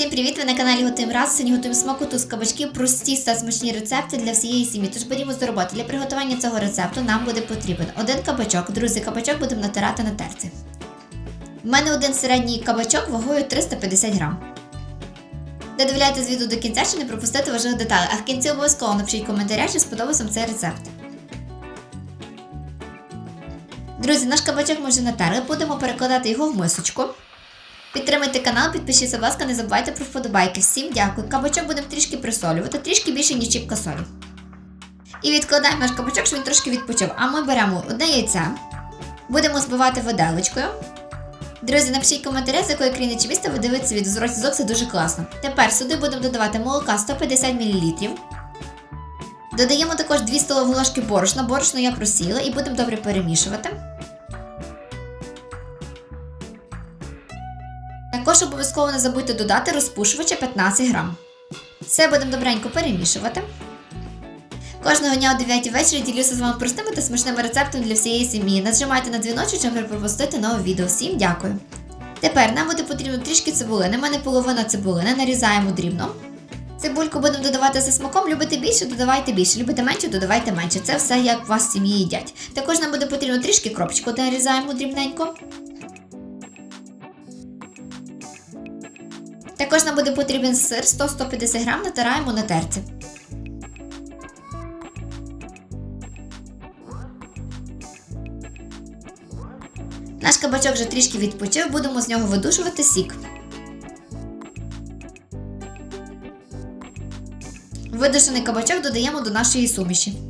Всім привіт! Ви на каналі Готуємо раз. Сьогодні готуємо смакоту з кабачків, прості та смачні рецепти для всієї сім'ї. Тож берімо до роботи. Для приготування цього рецепту нам буде потрібен один кабачок. Друзі, кабачок будемо натирати на терці. У мене один середній кабачок вагою 350 грам. Додивляйтесь відео до кінця, щоб не пропустити важливих деталей. А в кінці обов'язково напишіть коментаря, чи сподобався вам цей рецепт. Друзі, наш кабачок ми вже натерли, будемо перекладати його в мисочку. Підтримайте канал, підпишіться, будь ласка, не забувайте про вподобайки. Всім дякую. Кабачок будемо трішки присолювати, трішки більше, ніж чіпка солі. І відкладаємо наш кабачок, щоб він трошки відпочив. А ми беремо одне яйце, будемо збивати виделочкою. Друзі, напишіть коментарі, з якої країни чи міста ви дивитеся від зв'язок, це дуже класно. Тепер сюди будемо додавати молока 150 мл. Додаємо також 2 столові ложки борошна. Борошно я просіла і будемо добре перемішувати. Також обов'язково не забудьте додати розпушувача 15 грам. Все будемо добренько перемішувати. Кожного дня о 9 вечора ділюся з вами простими та смачними рецептами для всієї сім'ї. Нажимайте на дзвіночок, щоб пропустити нове відео. Всім дякую! Тепер нам буде потрібно трішки цибулини. У мене половина цибулини, нарізаємо дрібно. Цибульку будемо додавати за смаком. Любите більше, додавайте більше. Любите менше, додавайте менше. Це все як у вас в сім'ї їдять. Також нам буде потрібно трішки кропчику, нарізаємо дрібненько. Також нам буде потрібен сир 100-150 грам, натираємо на терці. Наш кабачок вже трішки відпочив, будемо з нього видушувати сік. Видушений кабачок додаємо до нашої суміші.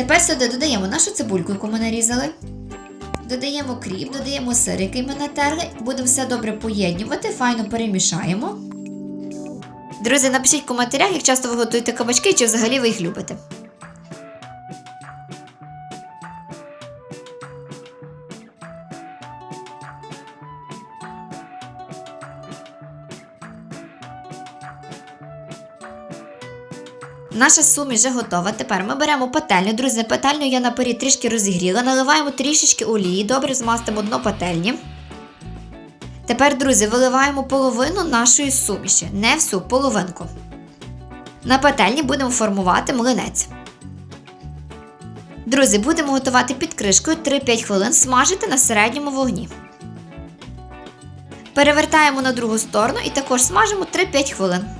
Тепер сюди додаємо нашу цибульку, яку ми нарізали. Додаємо кріп, додаємо сир, який ми натерли. Будемо все добре поєднювати, файно перемішаємо. Друзі, напишіть в коментарях, як часто ви готуєте кабачки, чи взагалі ви їх любите. Наша суміш вже готова. Тепер ми беремо пательню. Друзі, пательню я наперед трішки розігріла, наливаємо трішечки олії, добре змастимо дно пательні. Тепер, друзі, виливаємо половину нашої суміші, не всю половинку. На пательні будемо формувати млинець. Друзі, будемо готувати під кришкою 3-5 хвилин, смажити на середньому вогні. Перевертаємо на другу сторону і також смажимо 3-5 хвилин.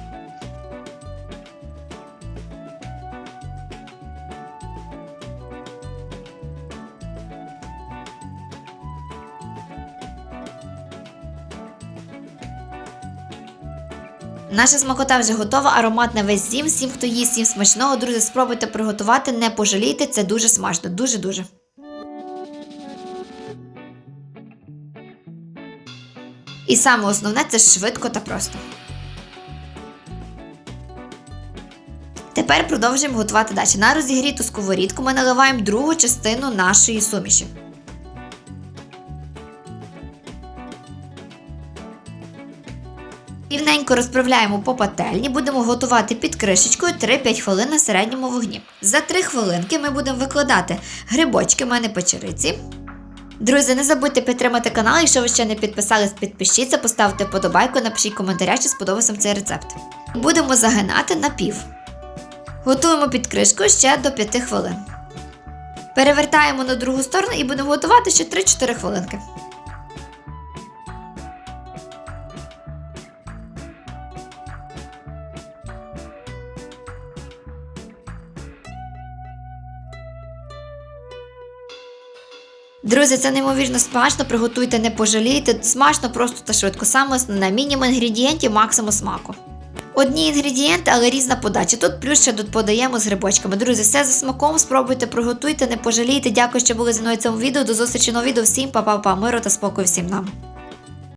Наша смакота вже готова, аромат на весь дім. Всім, хто їсть, всім смачного, друзі, спробуйте приготувати, не пожалійте, це дуже смачно, дуже-дуже. І саме основне це швидко та просто. Тепер продовжуємо готувати далі. На розігріту сковорідку ми наливаємо другу частину нашої суміші. Рівненько розправляємо по пательні, будемо готувати під кришечкою 3-5 хвилин на середньому вогні. За 3 хвилинки ми будемо викладати грибочки, в мене печериці. Друзі, не забудьте підтримати канал, якщо ви ще не підписались, підпишіться, поставте подобайку, напишіть коментаря, чи сподобався цей рецепт. Будемо загинати на пів. Готуємо під кришкою ще до 5 хвилин. Перевертаємо на другу сторону і будемо готувати ще 3-4 хвилинки. Друзі, це неймовірно смачно, приготуйте, не пожалійте. Смачно просто та швидко. Саме основне мінімум інгредієнтів, максимум смаку. Одні інгредієнти, але різна подача. Тут плюс ще тут подаємо з грибочками. Друзі, все за смаком. Спробуйте, приготуйте, не пожалійте. Дякую, що були зі мною в цьому відео. До зустрічі нового відео. Всім па-па-па, миру та спокою всім нам.